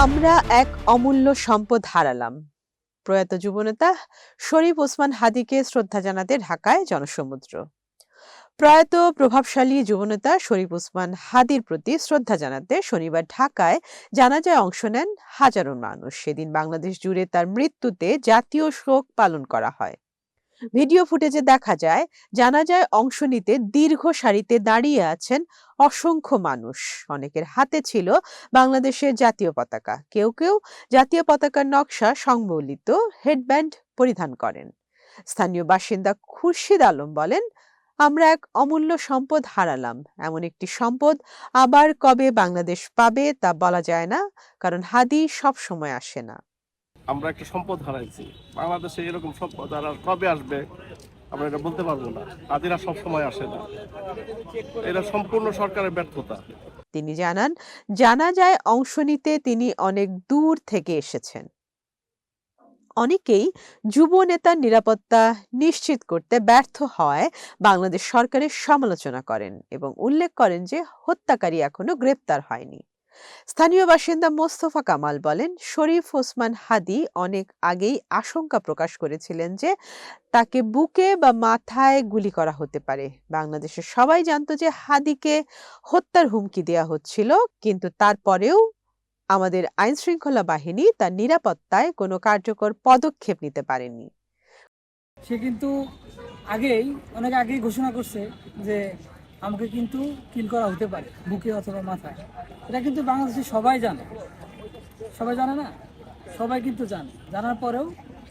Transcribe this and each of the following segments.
আমরা এক অমূল্য সম্পদ হারালাম। প্রয়াত যুবনেতা শরীফ ওসমান হাদিকে শ্রদ্ধা জানাতে ঢাকায় জনসমুদ্র। প্রয়াত প্রভাবশালী যুবনেতা শরীফ ওসমান হাদির প্রতি শ্রদ্ধা জানাতে শনিবার ঢাকায় জানাজায় অংশ নেন হাজারো মানুষ। সেদিন বাংলাদেশ জুড়ে তার মৃত্যুতে জাতীয় শোক পালন করা হয়। ভিডিও ফুটেজে দেখা যায় জানাজায় অংশ নিতে দীর্ঘ সারিতে দাঁড়িয়ে আছেন অসংখ্য মানুষ। অনেকের হাতে ছিল বাংলাদেশের জাতীয় পতাকা। কেউ কেউ জাতীয় পতাকার নকশা সংবলিত হেডব্যান্ড পরিধান করেন। স্থানীয় বাসিন্দা খুরশিদ আলম বলেন, আমরা এক অমূল্য সম্পদ হারালাম। এমন একটি সম্পদ আবার কবে বাংলাদেশ পাবে তা বলা যায় না, কারণ হাদি সব সময় আসে না। আমরা একটা সম্পদ হারাইছি। বাংলাদেশে এরকম সম্পদ আর কবে আসবে আমরা এটা বলতে পারব না। আদিরা সব সময় আসে না। এটা সম্পূর্ণ সরকারের ব্যর্থতা। তিনি জানান জানাজায় অংশ নিতে তিনি অনেক দূর থেকে এসেছেন। অনেকেই যুব নেতার নিরাপত্তা নিশ্চিত করতে ব্যর্থ হওয়ায় বাংলাদেশ সরকারের সমালোচনা করেন এবং উল্লেখ করেন যে হত্যাকারী এখনও গ্রেপ্তার হয়নি। স্থানীয় বাসিন্দা মোস্তফা কামাল বলেন, শরীফ ওসমান হাদি অনেক আগেই আশঙ্কা প্রকাশ করেছিলেন যে তাকে বুকে বা মাথায় গুলি করা হতে পারে। বাংলাদেশের সবাই জানতো যে হাদিকে হত্যার হুমকি দেওয়া হচ্ছিল, কিন্তু তারপরেও আমাদের আইন শৃঙ্খলা বাহিনী তার নিরাপত্তায় কোনো কার্যকর পদক্ষেপ নিতে পারেনি। সে কিন্তু আগেই, অনেক আগেই ঘোষণা করছে যে আমাকে কিন্তু কিল করা হতে পারে, বুকে অথবা মাথায়। এটা কিন্তু বাংলাদেশে সবাই জানে। সবাই জানে না? সবাই কিন্তু জানে। জানার পরেও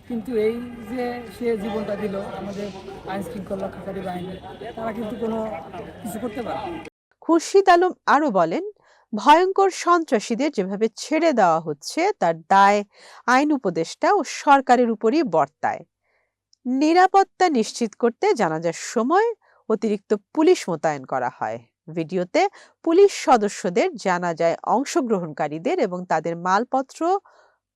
কিন্তু এই যে সে জীবনটা দিল, আমাদের আইন শৃঙ্খলা রক্ষাকারী বাহিনী, তারা কিন্তু কোনো কিছু করতে পারে। খুরশিদ আলম আরও বলেন, ভয়ঙ্কর সন্ত্রাসীদের যেভাবে ছেড়ে দেওয়া হচ্ছে, তার দায় আইন উপদেষ্টা ও সরকারের উপরই বর্তায়। নিরাপত্তা নিশ্চিত করতে জানাজার সময় অতিরিক্ত পুলিশ মোতায়েন করা হয়। ভিডিওতে পুলিশ সদস্যদের জানা যায় অংশগ্রহণকারীদের এবং তাদের মালপত্র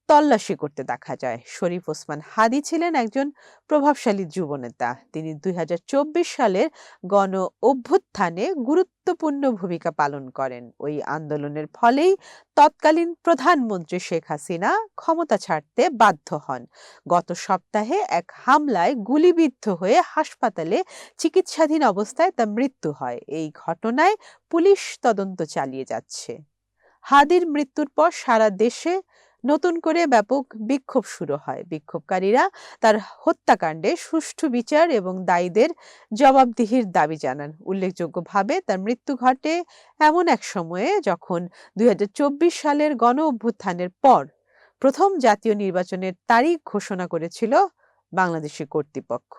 তল্লাশি করতে দেখা যায়। শরীফ ওসমান হাদি ছিলেন একজন প্রভাবশালী যুবনেতা। তিনি দুই হাজার চব্বিশ সালের গণ অভ্যুত্থানে গুরুত্বপূর্ণ ভূমিকা পালন করেন। ওই আন্দোলনের ফলেই তৎকালীন প্রধানমন্ত্রী শেখ হাসিনা ক্ষমতা ছাড়তে বাধ্য হন। গত সপ্তাহে এক হামলায় গুলিবিদ্ধ হয়ে হাসপাতালে চিকিৎসাধীন অবস্থায় তার মৃত্যু হয়। এই ঘটনায় পুলিশ তদন্ত চালিয়ে যাচ্ছে। হাদির মৃত্যুর পর সারা দেশে নতুন করে ব্যাপক বিক্ষোভ শুরু হয়। বিক্ষোভকারীরা তার হত্যাকাণ্ডে সুষ্ঠু বিচার এবং দায়ীদের জবাবদিহির দাবি জানান। উল্লেখযোগ্যভাবে তার মৃত্যু ঘটে এমন এক সময়ে যখন দুই হাজার চব্বিশ সালের গণ অভ্যুত্থানের পর প্রথম জাতীয় নির্বাচনের তারিখ ঘোষণা করেছিল বাংলাদেশি কর্তৃপক্ষ।